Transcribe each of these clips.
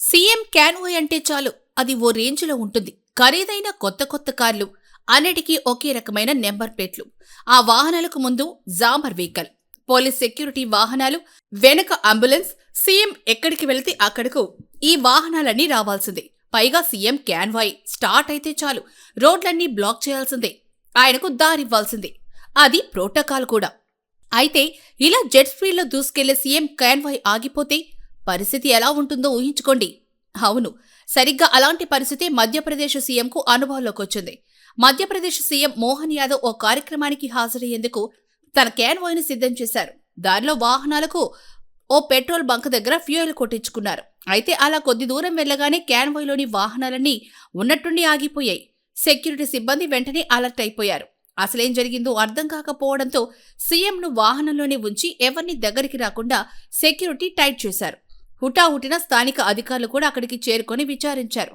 CM convoy అంటే చాలు. అది ఓ రేంజ్లో ఉంటుంది. ఖరీదైన కొత్త కొత్త కార్లు అన్నిటికీ ఒకే రకమైన నెంబర్ ప్లేట్లు. ఆ వాహనాలకు ముందు జామర్ వెహికల్ పోలీస్ సెక్యూరిటీ వాహనాలు వెనక అంబులెన్స్ సీఎం ఎక్కడికి వెళితే అక్కడకు ఈ వాహనాలన్నీ రావాల్సిందే. పైగా సీఎం క్యాన్వాయ్ స్టార్ట్ అయితే చాలు. రోడ్లన్నీ బ్లాక్ చేయాల్సిందే. ఆయనకు దారివ్వాల్సిందే. అది ప్రోటోకాల్ కూడా. అయితే ఇలా జెట్ స్పీడ్లో దూసుకెళ్ళే సీఎం క్యాన్వాయ్ ఆగిపోతే పరిస్థితి ఎలా ఉంటుందో ఊహించుకోండి. అవును సరిగ్గా అలాంటి పరిస్థితి మధ్యప్రదేశ్ సీఎంకు అనుభవంలోకి వచ్చింది మధ్యప్రదేశ్ సీఎం మోహన్ యాదవ్ ఓ కార్యక్రమానికి హాజరయ్యేందుకు తన క్యాన్వాయ్ను సిద్ధం చేశారు. దానిలో వాహనాలకు ఓ పెట్రోల్ బంక్ దగ్గర ఫ్యూయల్ కొట్టించుకున్నారు. అయితే అలా కొద్ది దూరం వెళ్ళగానే క్యాన్వాయ్లోని వాహనాలన్నీ ఉన్నట్టుండి ఆగిపోయాయి. సెక్యూరిటీ సిబ్బంది వెంటనే అలర్ట్ అయిపోయారు. అసలేం జరిగిందో అర్థం కాకపోవడంతో సీఎంను వాహనంలోనే ఉంచి ఎవరిని దగ్గరికి రాకుండా సెక్యూరిటీ టైట్ చేశారు. హుటాహుటిన స్థానిక అధికారులు కూడా అక్కడికి చేరుకొని విచారించారు.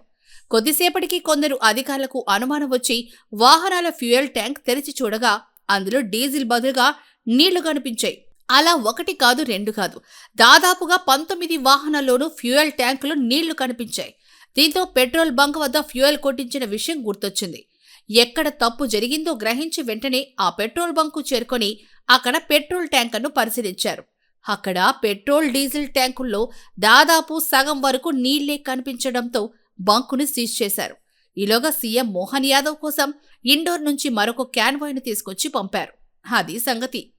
కొద్దిసేపటికి కొందరు అధికారులకు అనుమానం వచ్చి వాహనాల ఫ్యూయల్ ట్యాంక్ తెరిచి చూడగా అందులో డీజిల్ బదులుగా నీళ్ళు కనిపించాయి. అలా ఒకటి కాదు రెండు కాదు. దాదాపుగా పంతొమ్మిది వాహనాల్లోనూ ఫ్యూయల్ ట్యాంకులు నీళ్ళు కనిపించాయి. దీంతో పెట్రోల్ బంక్ వద్ద ఫ్యూయల్ కొట్టించిన విషయం గుర్తొచ్చింది. ఎక్కడ తప్పు జరిగిందో గ్రహించి వెంటనే ఆ పెట్రోల్ బంకు చేరుకొని అక్కడ పెట్రోల్ ట్యాంకర్ను పరిశీలించారు. అక్కడ పెట్రోల్ డీజిల్ ట్యాంకుల్లో దాదాపు సగం వరకు నీళ్ళే కనిపించడంతో బంకును సీజ్ చేశారు. ఈలోగా సీఎం మోహన్ యాదవ్ కోసం ఇండోర్ నుంచి మరొక క్యాన్వాయ్ను తీసుకొచ్చి పంపారు. అది సంగతి.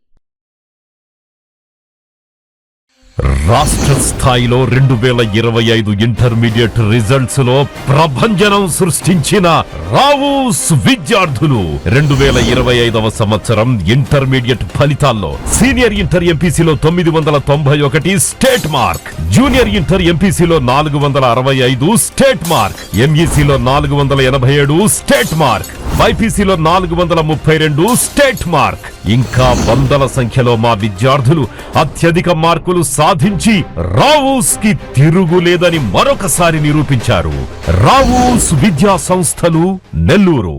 రాష్ట్ర స్థాయిలో రెండు వేల ఇరవై ఐదు ఇంటర్మీడియట్ రిజల్ట్స్లో ప్రభంజనం సృష్టించిన రావుస్ విద్యార్థులు. రెండు వేల ఇరవై ఐదవ సంవత్సరం ఇంటర్మీడియట్ ఫలితాల్లో సీనియర్ ఇంటర్ ఎంపీసీలో తొమ్మిది వందల తొంభై ఒకటి స్టేట్ మార్క్. జూనియర్ ఇంటర్ ఎంపీసీలో నాలుగు వందల అరవై ఐదు స్టేట్ మార్క్. ఎంఈసీలో నాలుగు వందల ఎనభై ఏడు స్టేట్ మార్క్. బైపీసీలో నాలుగు వందల ముప్పై రెండు స్టేట్ మార్క్. ఇంకా వందల సంఖ్యలో మా విద్యార్థులు అత్యధిక మార్కులు సాధించి రావూస్కి తిరుగులేదని మరొకసారి నిరూపించారు. రావూస్ విద్యా సంస్థలు నెల్లూరు.